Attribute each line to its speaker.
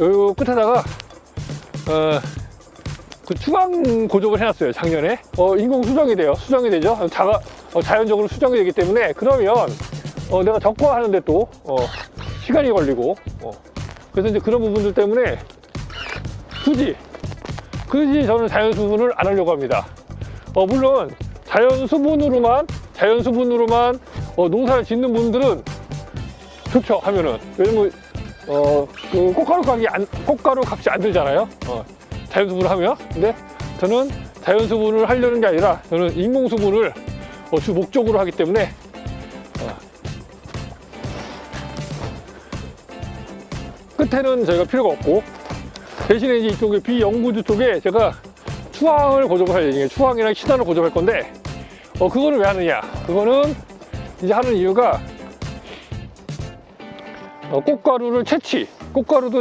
Speaker 1: 요 끝에다가 어, 그 추강 고정을 해놨어요 작년에. 어, 인공 수정이 돼요. 수정이 되죠? 자가, 어, 자연적으로 수정이 되기 때문에 그러면 어, 내가 적과하는데 또 어, 시간이 걸리고 어, 그래서 이제 그런 부분들 때문에 굳이 굳이 저는 자연 수분을 안 하려고 합니다. 어, 물론 자연 수분으로만 자연 수분으로만 어, 농사를 짓는 분들은 좋죠 하면은. 왜냐면 어, 그 꽃가루 각이 안, 꽃가루 각지 안 들잖아요. 어, 자연 수분을 하면. 근데 저는 자연 수분을 하려는 게 아니라 저는 인공 수분을 어, 주 목적으로 하기 때문에 어, 끝에는 저희가 필요가 없고 대신에 이제 이쪽에 비영구주 쪽에 제가 추황을 고정을 할 예정이에요. 추황이랑 신안을 고정할 건데 어, 그거는 왜 하느냐? 그거는 이제 하는 이유가 어, 꽃가루를 채취, 꽃가루도